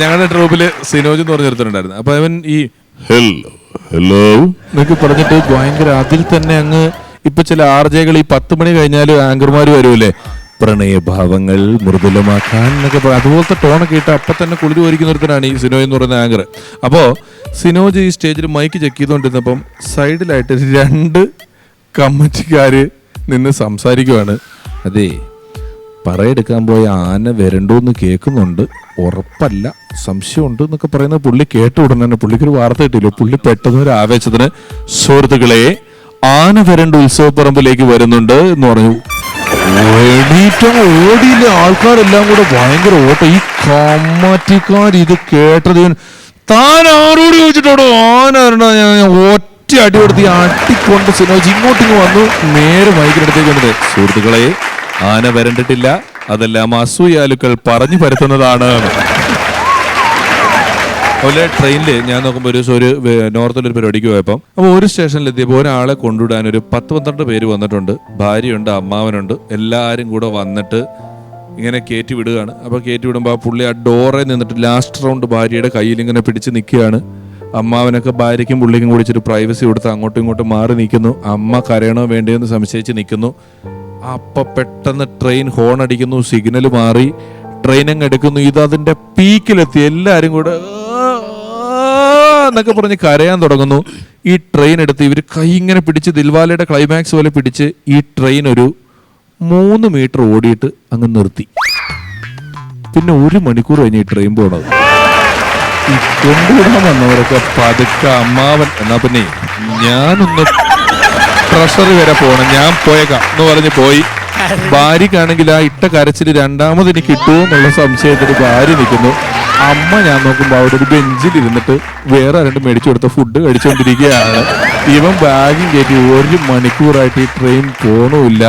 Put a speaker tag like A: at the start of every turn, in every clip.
A: ഞങ്ങളുടെ ട്രൂപ്പിൽ സിനോജ് എന്ന് പറഞ്ഞ ഒരുത്തനുണ്ടായിരുന്നു അപ്പൊ അവൻ ഈ ഹലോ ഹലോ എന്നൊക്കെ പറഞ്ഞിട്ട് ഭയങ്കര അതിൽ തന്നെ അങ്ങ് ഇപ്പൊ ചില ആർജകൾ ഈ പത്ത് മണി കഴിഞ്ഞാൽ ആങ്കർമാർ വരുമല്ലേ പ്രണയഭാവങ്ങൾ മൃദുലമാക്കാൻ എന്നൊക്കെ പറയാം അതുപോലത്തെ ടോണൊക്കെ ഇട്ട് അപ്പൊ തന്നെ കുളിര് ഒരുക്കുന്ന ഒരുത്തനാണ് ഈ സിനോജ് എന്ന് പറയുന്ന ആങ്കർ. അപ്പോൾ സിനോജ് ഈ സ്റ്റേജിൽ മൈക്ക് ചെക്ക് ചെയ്തുകൊണ്ടിരുന്നപ്പം സൈഡിലായിട്ട് രണ്ട് കമ്മിറ്റിക്കാര് നിന്ന് സംസാരിക്കുവാണ്. അതെ. പറയെടുക്കാൻ പോയ ആന വരണ്ടോന്ന് കേൾക്കുന്നുണ്ട്. ഉറപ്പല്ല. സംശയമുണ്ട് എന്നൊക്കെ പറയുന്ന പുള്ളി കേട്ട ഉടനെ തന്നെ പുള്ളിക്ക് ഒരു വാർത്ത കിട്ടിയില്ല? പുള്ളി പെട്ടെന്ന് ഒരു ആവേശത്തിന് സുഹൃത്തുക്കളെ ആന വരണ്ട ഉത്സവപ്പറമ്പിലേക്ക് വരുന്നുണ്ട് എന്ന് പറഞ്ഞു. എണീറ്റം ഓടിയില്ല? ആൾക്കാരെല്ലാം കൂടെ ഭയങ്കര ഓട്ടം. ഈ കമ്മാറ്റിക്കാർ ഇത് കേട്ടത് താൻ ആരോട് ചോദിച്ചിട്ടോടോ? ആന വരണ്ട ഞാൻ ഒറ്റ അടി അടിക്കൊണ്ട് സിനോജ് ഇങ്ങോട്ടിങ്ങ് വന്നു. നേരെ മൈക്കിനടുത്തേക്ക് വന്നത്. സുഹൃത്തുക്കളെ ആന വരണ്ടിട്ടില്ല. അതെല്ലാം അസൂയാലുക്കൾ പറഞ്ഞു പരത്തുന്നതാണ്. അതുപോലെ ട്രെയിനിൽ ഞാൻ നോക്കുമ്പോൾ ഒരു നോർത്തിൽ ഒരു പരിപാടിക്ക് പോയപ്പം അപ്പോൾ ഒരു സ്റ്റേഷനിൽ എത്തിയപ്പോൾ ഒരാളെ കൊണ്ടുവിടാൻ ഒരു പത്ത് പന്ത്രണ്ട് പേര് വന്നിട്ടുണ്ട്. ഭാര്യയുണ്ട് അമ്മാവനുണ്ട്. എല്ലാവരും കൂടെ വന്നിട്ട് ഇങ്ങനെ കയറ്റി വിടുകയാണ്. അപ്പോൾ കയറ്റി വിടുമ്പോൾ ആ പുള്ളി ആ ഡോറെ നിന്നിട്ട് ലാസ്റ്റ് റൗണ്ട് ഭാര്യയുടെ കയ്യിൽ ഇങ്ങനെ പിടിച്ച് നിൽക്കുകയാണ്. അമ്മാവനൊക്കെ ഭാര്യയ്ക്കും പുള്ളിക്കും കൂടി ഇച്ചിരി പ്രൈവസി കൊടുത്ത് അങ്ങോട്ടും ഇങ്ങോട്ടും മാറി നിൽക്കുന്നു. അമ്മ കരയണോ വേണ്ടയോ എന്ന് സംശയിച്ച് നിൽക്കുന്നു. അപ്പൊ പെട്ടെന്ന് ട്രെയിൻ ഹോൺ അടിക്കുന്നു സിഗ്നൽ മാറി. ട്രെയിൻ അങ്ങ് എടുക്കുന്നു. ഇത് അതിന്റെ പീക്കിലെത്തി എല്ലാവരും കൂടെ എന്നൊക്കെ പറഞ്ഞ് കരയാൻ തുടങ്ങുന്നു. ഈ ട്രെയിൻ എടുത്ത് ഇവർ കൈ ഇങ്ങനെ പിടിച്ച് ദിൽവാലയുടെ ക്ലൈമാക്സ് പോലെ പിടിച്ച് ഈ ട്രെയിൻ ഒരു മൂന്ന് മീറ്റർ ഓടിയിട്ട് അങ്ങ് നിർത്തി. പിന്നെ ഒരു മണിക്കൂർ കഴിഞ്ഞ് ഈ ട്രെയിൻ പോണത് ഈ കൊണ്ടുവിടാൻ വന്നവരൊക്കെ പതുക്കെ അമ്മാവൻ എന്നാ പിന്നെ ഞാനൊന്ന് ട്രഷറി വരെ പോണം ഞാൻ പോയേക്കാം എന്ന് പറഞ്ഞ് പോയി. ഭാര്യക്കാണെങ്കിൽ ആ ഇട്ട കരച്ചിൽ രണ്ടാമത് എനിക്ക് കിട്ടുമോ എന്നുള്ള സംശയത്തിൽ ഭാര്യ നിൽക്കുന്നു. അമ്മ ഞാൻ നോക്കുമ്പോൾ അവിടെ ഒരു ബെഞ്ചിൽ ഇരുന്നിട്ട് വേറെ രണ്ട് മേടിച്ചു കൊടുത്ത ഫുഡ് കഴിച്ചുകൊണ്ടിരിക്കുകയാണ് ഇവൻ ബാഗും കയറ്റി ഒരു മണിക്കൂറായിട്ട് ഈ ട്രെയിൻ പോണുമില്ല.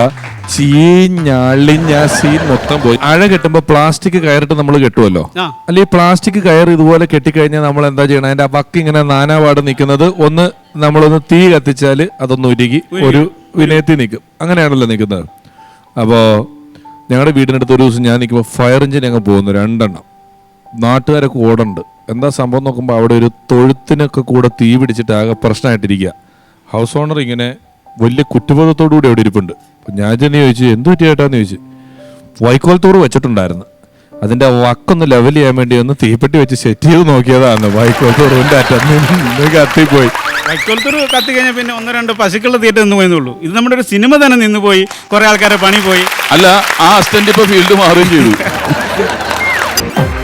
A: ചീഞ്ഞളിഞ്ഞ സീൻ മൊത്തം പോയി. അഴ കെട്ടുമ്പോ പ്ലാസ്റ്റിക് കയറിട്ട് നമ്മൾ കെട്ടുമല്ലോ അല്ലെ പ്ലാസ്റ്റിക് കയർ ഇതുപോലെ കെട്ടിക്കഴിഞ്ഞാൽ നമ്മൾ എന്താ ചെയ്യണം? അതിന്റെ ആ വക്ക് ഇങ്ങനെ നാനാപാട് നിൽക്കുന്നത് ഒന്ന് നമ്മളൊന്ന് തീ കത്തിച്ചാൽ അതൊന്ന് ഉരുകി ഒരു വിനയത്തിൽ നിൽക്കും. അങ്ങനെയാണല്ലോ നിൽക്കുന്നത്. അപ്പോ ഞങ്ങളുടെ വീടിനടുത്ത് ഒരു ദിവസം ഞാൻ നിൽക്കുമ്പോൾ ഫയർ എഞ്ചിൻ അങ്ങ് പോകുന്നു രണ്ടെണ്ണം. നാട്ടുകാരൊക്കെ ഓടണ്ട്. എന്താ സംഭവം നോക്കുമ്പോൾ അവിടെ ഒരു തൊഴുത്തിനൊക്കെ കൂടെ തീ പിടിച്ചിട്ട് ആകെ പ്രശ്നമായിട്ടിരിക്കുക ഹൗസ് ഓണർ ഇങ്ങനെ വലിയ കുറ്റബോധത്തോടു കൂടി അവിടെ ഇരിപ്പുണ്ട്. അപ്പൊ ഞാൻ ചെന്ന് ചോദിച്ചു എന്ത് പറ്റിയേട്ടാന്ന് ചോദിച്ചു. വൈക്കോൽ തോറ് വെച്ചിട്ടുണ്ടായിരുന്നു. അതിന്റെ വക്കൊന്ന് ലെവൽ ചെയ്യാൻ വേണ്ടി ഒന്ന് തീപ്പെട്ടി വെച്ച് സെറ്റ് ചെയ്ത് നോക്കിയതാണ് വൈക്കോൽ എന്റെ അറ്റന്ന് കത്തിപ്പോയി.
B: വൈക്കോൽത്തൂർ കത്തി കഴിഞ്ഞാൽ പിന്നെ ഒന്ന് രണ്ട് പശുക്കളുടെ തീറ്റ നിന്ന് പോയെന്നുള്ളൂ ഇത് നമ്മുടെ ഒരു സിനിമ തന്നെ നിന്ന് പോയി കുറെ ആൾക്കാരെ പണി പോയി.
C: അല്ല ആ അസ്റ്റന്റ് ഇപ്പൊ ഫീൽഡ് മാറുകയും ചെയ്തു.